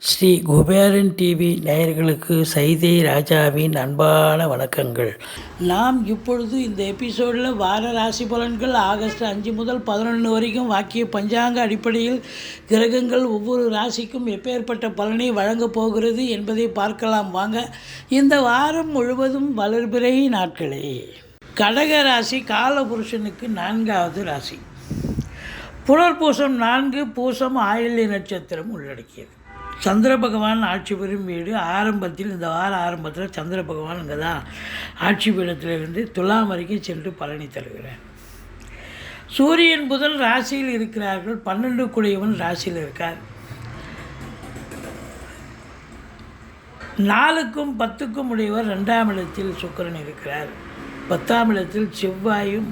Sri Kuberan TV நேயர்களுக்கு சைதை ராஜாவின் அன்பான வணக்கங்கள். நாம் இப்பொழுது இந்த எபிசோடில் வார ராசி பலன்கள் ஆகஸ்ட் அஞ்சு முதல் பதினொன்று வரைக்கும் வாக்கிய பஞ்சாங்க அடிப்படையில் கிரகங்கள் ஒவ்வொரு ராசிக்கும் எப்பேற்பட்ட பலனை வழங்கப் போகிறது என்பதை பார்க்கலாம். வாங்க இந்த வாரம் முழுவதும் வளர்பிறை நாட்களே. கடக ராசி காலபுருஷனுக்கு நான்காவது ராசி. புனர்பூசம் நான்கு பூசம் ஆயில்ய நட்சத்திரம் உள்ளடக்கியது. சந்திர பகவான் ஆட்சி பெறும் வீடு ஆரம்பத்தில் இந்த வார ஆரம்பத்தில் சந்திர பகவான் இங்கே தான் ஆட்சி பீடத்திலிருந்து துலாம் வரைக்கும் சென்று பழனி தருகிறார் சூரியன் புதன் ராசியில் இருக்கிறார்கள். பன்னெண்டு குடையவன் ராசியில் இருக்கார். நாலுக்கும் பத்துக்கும் உடையவர் ரெண்டாம் இடத்தில் சுக்கிரன் இருக்கிறார். பத்தாம் இடத்தில் செவ்வாயும்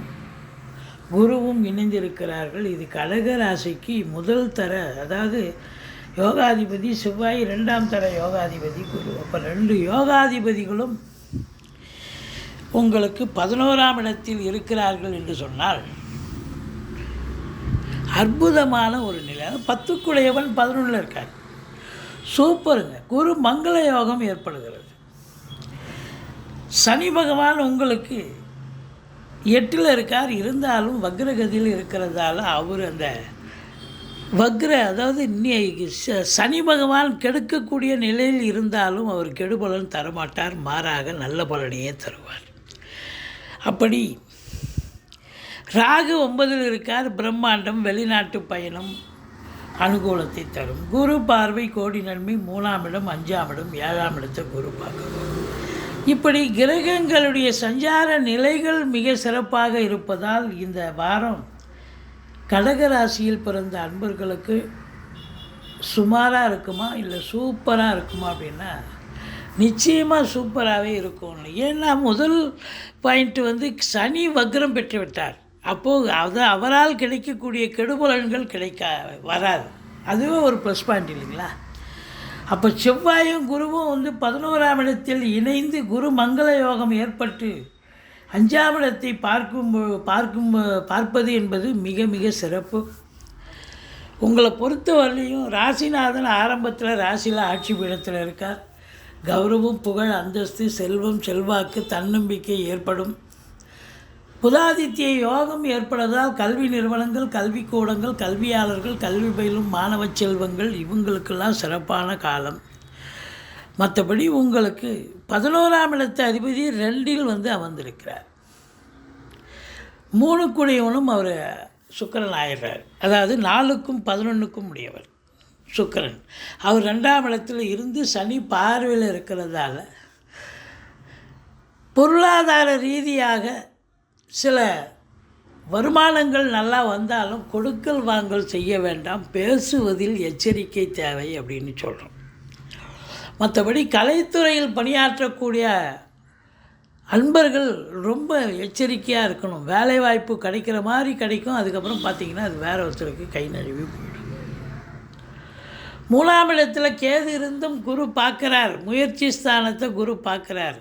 குருவும் இணைந்திருக்கிறார்கள். இது கடக ராசிக்கு முதல் தர அதாவது யோகாதிபதி செவ்வாய் ரெண்டாம் தர யோகாதிபதி குரு. அப்போ ரெண்டு யோகாதிபதிகளும் உங்களுக்கு பதினோராம் இடத்தில் இருக்கிறார்கள் என்று சொன்னால் அற்புதமான ஒரு நிலை. பத்துக்குடையவன் பதினொன்றில் இருக்கார். சூப்பருங்க. குரு மங்கள யோகம் ஏற்படுகிறது. சனி பகவான் உங்களுக்கு எட்டில் இருக்கார். இருந்தாலும் வக்ரகதியில் இருக்கிறதால அவர் அந்த வக்ர அதாவது ச- சனி பகவான் கெடுக்கக்கூடிய நிலையில் இருந்தாலும் அவர் கெடுபலன் தரமாட்டார் மாறாக நல்ல பலனையே தருவார். அப்படி ராகு ஒன்பதில் இருக்கார் பிரம்மாண்டம் வெளிநாட்டு பயணம் அனுகூலத்தை தரும். குரு பார்வை கோடி நன்மை மூணாம் இடம் அஞ்சாம் இடம் ஏழாம் இடத்தை குரு பார்க்கணும் இப்படி கிரகங்களுடைய சஞ்சார நிலைகள் மிக சிறப்பாக இருப்பதால் இந்த வாரம் கடக ராசியில் பிறந்த அன்பர்களுக்கு சுமாராக இருக்குமா இல்லை சூப்பராக இருக்குமா அப்படின்னா நிச்சயமாக சூப்பராகவே இருக்கும் ஏன்னா முதல் பாயிண்ட் வந்து சனி வக்ரம் பெற்று விட்டார். அப்போது அது அவரால் கிடைக்கக்கூடிய கெடுபலன்கள் கிடைக்க வராது. அதுவே ஒரு ப்ளஸ் பாயிண்ட் இல்லைங்களா? அப்போ செவ்வாயும் குருவும் வந்து பதினோராம் இடத்தில் இணைந்து குரு மங்கள யோகம் ஏற்பட்டு அஞ்சாம் இடத்தை பார்க்கும் பார்க்கும் பார்ப்பது என்பது மிக மிக சிறப்பு. உங்களை பொறுத்தவரையிலையும் ராசிநாதன் ஆரம்பத்தில் ராசியில் ஆட்சி பீடத்தில் இருக்கார். கௌரவம் புகழ் அந்தஸ்து செல்வம் செல்வாக்கு தன்னம்பிக்கை ஏற்படும். புதாதித்ய யோகம் ஏற்படுவதால் கல்வி நிறுவனங்கள் கல்விக்கூடங்கள் கல்வியாளர்கள் கல்வி பயிலும் மாணவ செல்வங்கள் இவங்களுக்கெல்லாம் சிறப்பான காலம். மற்றபடி உங்களுக்கு பதினோராம் இடத்து அதிபதி ரெண்டில் வந்து அமர்ந்திருக்கிறார். மூணுக்குடையவனும் அவர் சுக்கரன் ஆயிடுறார். அதாவது நாலுக்கும் பதினொன்றுக்கும் உடையவர் சுக்கரன். அவர் ரெண்டாம் இடத்துல இருந்து சனி பார்வையில் இருக்கிறதால பொருளாதார ரீதியாக சில வருமானங்கள் நல்லா வந்தாலும் கொடுக்கல் வாங்கல் செய்ய வேண்டாம் பேசுவதில் எச்சரிக்கை தேவை அப்படின்னு சொல்கிறோம் மற்றபடி கலைத்துறையில் பணியாற்றக்கூடிய அன்பர்கள் ரொம்ப எச்சரிக்கையாக இருக்கணும். வேலைவாய்ப்பு கிடைக்கிற மாதிரி கிடைக்கும். அதுக்கப்புறம் பார்த்தீங்கன்னா அது வேற ஒருத்தருக்கு கை நழுவி போயிடும். மூணாம் இடத்தில் கேது இருந்தும் குரு பார்க்குறார். முயற்சி ஸ்தானத்தை குரு பார்க்குறார்.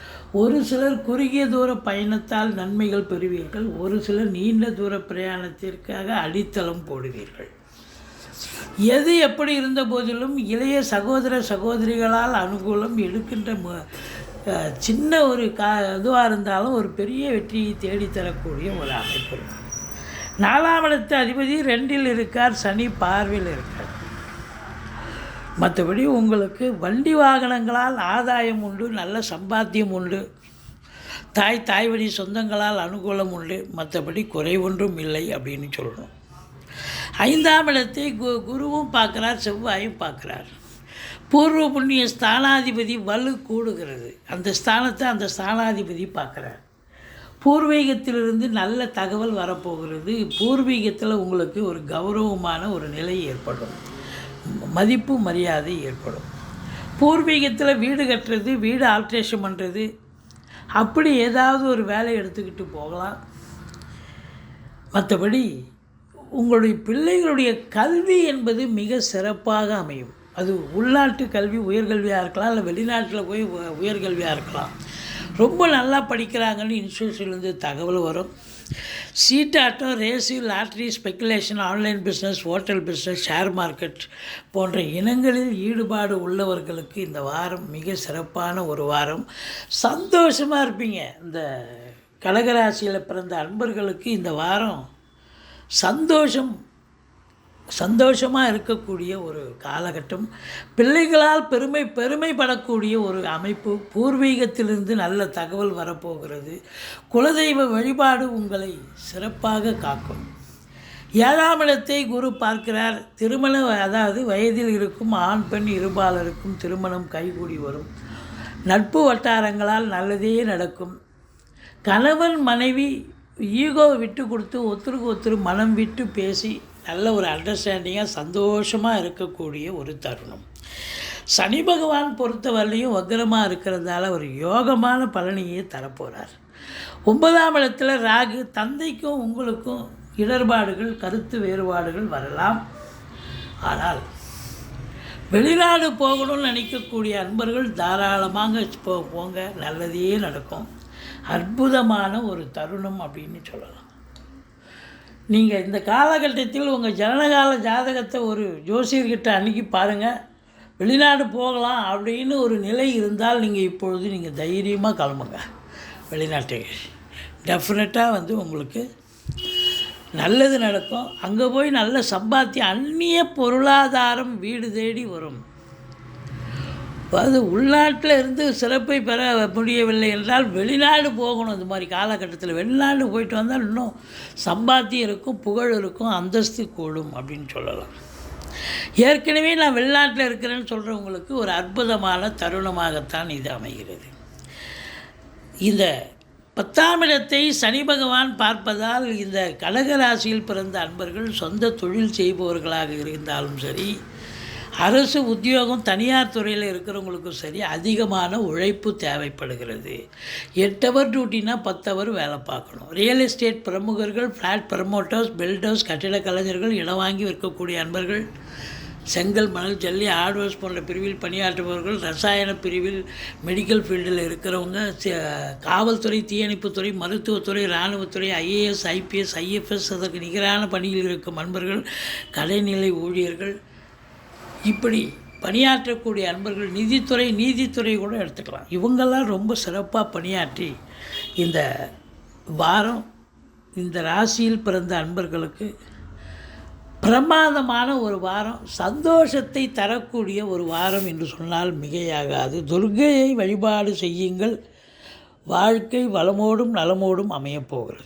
ஒரு சிலர் குறுகிய தூர பயணத்தால் நன்மைகள் பெறுவீர்கள் ஒரு சிலர் நீண்ட தூர பிரயாணத்திற்காக அடித்தளம் போடுவீர்கள். எது எப்படி இருந்த போதிலும் இளைய சகோதர சகோதரிகளால் அனுகூலம் எடுக்கின்ற மு- சின்ன ஒரு கா இதுவாக இருந்தாலும் ஒரு பெரிய வெற்றியை தேடித்தரக்கூடிய ஒரு அமைப்பு. நாலாம் இடத்து அதிபதி ரெண்டில் இருக்கார் சனி பார்வையில் இருக்கார். மற்றபடி உங்களுக்கு வண்டி வாகனங்களால் ஆதாயம் உண்டு நல்ல சம்பாத்தியம் உண்டு. தாய் தாய் வழி சொந்தங்களால் அனுகூலம் உண்டு. மற்றபடி குறைவொன்றும் இல்லை அப்படின்னு சொல்லணும். ஐந்தாம் இடத்தை கு குருவும் பார்க்குறார் செவ்வாயும் பார்க்குறார். பூர்வ புண்ணிய ஸ்தானாதிபதி வலு கூடுகிறது. அந்த ஸ்தானத்தை அந்த ஸ்தானாதிபதி பார்க்குறார். பூர்வீகத்திலிருந்து நல்ல தகவல் வரப்போகிறது. பூர்வீகத்தில் உங்களுக்கு ஒரு கௌரவமான ஒரு நிலை ஏற்படும். மதிப்பு மரியாதை ஏற்படும். பூர்வீகத்தில் வீடு கட்டுறது வீடு ஆல்ட்ரேஷன் பண்ணுறது அப்படி ஏதாவது ஒரு வேலை எடுத்துக்கிட்டு போகலாம். மற்றபடி உங்களுடைய பிள்ளைகளுடைய கல்வி என்பது மிக சிறப்பாக அமையும். அது உள்நாட்டு கல்வி உயர்கல்வியாக இருக்கலாம் இல்லை வெளிநாட்டில் போய் உயர்கல்வியாக இருக்கலாம். ரொம்ப நல்லா படிக்கிறாங்கன்னு இன்ஸ்டியூஷன்லேருந்து தகவல் வரும். சீட்டாட்டோ ரேசி lottery speculation online business hotel business share market போன்ற இனங்களில் ஈடுபாடு உள்ளவர்களுக்கு இந்த வாரம் மிக சிறப்பான ஒரு வாரம். சந்தோஷமாக இருப்பீங்க. இந்த கடகராசியில் பிறந்த அன்பர்களுக்கு இந்த வாரம் சந்தோஷம் சந்தோஷமாக இருக்கக்கூடிய ஒரு காலகட்டம். பிள்ளைகளால் பெருமை பெருமைப்படக்கூடிய ஒரு அமைப்பு. பூர்வீகத்திலிருந்து நல்ல தகவல் வரப்போகிறது. குலதெய்வ வழிபாடு உங்களை சிறப்பாக காக்கும். ஏழாம் இடத்தை குரு பார்க்கிறார். திருமணம் அதாவது வயதில் இருக்கும் ஆண் பெண் இருபாலருக்கும் திருமணம் கைகூடி வரும். நட்பு வட்டாரங்களால் நல்லதே நடக்கும். கணவன் மனைவி ஈகோ விட்டு கொடுத்து ஒருத்தருக்கு ஒருத்தர் மனம் விட்டு பேசி நல்ல ஒரு அண்டர்ஸ்டாண்டிங்காக சந்தோஷமாக இருக்கக்கூடிய ஒரு தருணம். சனி பகவான் பொறுத்தவரையிலையும் வக்ரமாக இருக்கிறதால ஒரு யோகமான பலனையே தரப்போகிறார் ஒன்பதாம் இடத்துல ராகு தந்தைக்கும் உங்களுக்கும் இடர்பாடுகள் கருத்து வேறுபாடுகள் வரலாம். ஆனால் வெளிநாடு போகணும்னு நினைக்கக்கூடிய அன்பர்கள் தாராளமாக போ போங்க. நல்லதே நடக்கும். அற்புதமான ஒரு தருணம் அப்படின்னு சொல்லலாம். நீங்கள் இந்த காலகட்டத்தில் உங்கள் ஜனனகால ஜாதகத்தை ஒரு ஜோசியர்கிட்ட அணுகி பாருங்கள் வெளிநாடு போகலாம் அப்படின்னு ஒரு நிலை இருந்தால் நீங்கள் இப்பொழுது நீங்கள் தைரியமாக கிளம்புங்க. வெளிநாட்டுக்கு டெஃபினட்டாக வந்து உங்களுக்கு நல்லது நடக்கும். அங்கே போய் நல்ல சம்பாத்தியம் அந்நிய பொருளாதாரம் வீடு தேடி வரும். அது உள்நாட்டில் இருந்து சிறப்பை பெற முடியவில்லை என்றால் வெளிநாடு போகணும். இந்த மாதிரி காலகட்டத்தில் வெளிநாடு போயிட்டு வந்தால் இன்னும் சம்பாத்தியம் இருக்கும் புகழ் இருக்கும் அந்தஸ்து கூடும் அப்படின்னு சொல்லலாம். ஏற்கனவே நான் வெளிநாட்டில் இருக்கிறேன்னு சொல்கிறவங்களுக்கு ஒரு அற்புதமான தருணமாகத்தான் இது அமைகிறது. இந்த பத்தாம் இடத்தை சனி பகவான் பார்ப்பதால் இந்த கடகராசியில் பிறந்த அன்பர்கள் சொந்த தொழில் செய்பவர்களாக இருந்தாலும் சரி அரசு உத்தியோகம் தனியார் துறையில் இருக்கிறவங்களுக்கும் சரி அதிகமான உழைப்பு தேவைப்படுகிறது. எட்டு அவர் டியூட்டினா பத்து அவர் வேலை பார்க்கணும். ரியல் எஸ்டேட் பிரமுகர்கள் ஃப்ளாட் ப்ரமோட்டர்ஸ் பில்டர்ஸ் கட்டிட கலைஞர்கள் இடம் வாங்கி விற்கக்கூடிய அன்பர்கள் செங்கல் மணல் ஜல்லி ஹார்ட்வேர்ஸ் போன்ற பிரிவில் பணியாற்றுபவர்கள் ரசாயன பிரிவில் மெடிக்கல் ஃபீல்டில் இருக்கிறவங்க காவல்துறை தீயணைப்புத்துறை மருத்துவத்துறை இராணுவத்துறை ஐஏஎஸ் ஐபிஎஸ் ஐஎஃப்எஸ் அதற்கு நிகரான பணியில் இருக்கும் அன்பர்கள் கடைநிலை ஊழியர்கள் இப்படி பணியாற்றக்கூடிய அன்பர்கள் நிதித்துறை நீதித்துறை கூட எடுத்துக்கலாம். இவங்கெல்லாம் ரொம்ப சிறப்பாக பணியாற்றி இந்த வாரம் இந்த ராசியில் பிறந்த அன்பர்களுக்கு பிரமாதமான ஒரு வாரம் சந்தோஷத்தை தரக்கூடிய ஒரு வாரம் என்று சொன்னால் மிகையாகாது. துர்க்கையை வழிபாடு செய்யுங்கள். வாழ்க்கை வளமோடும் நலமோடும் அமையப் போகிறது.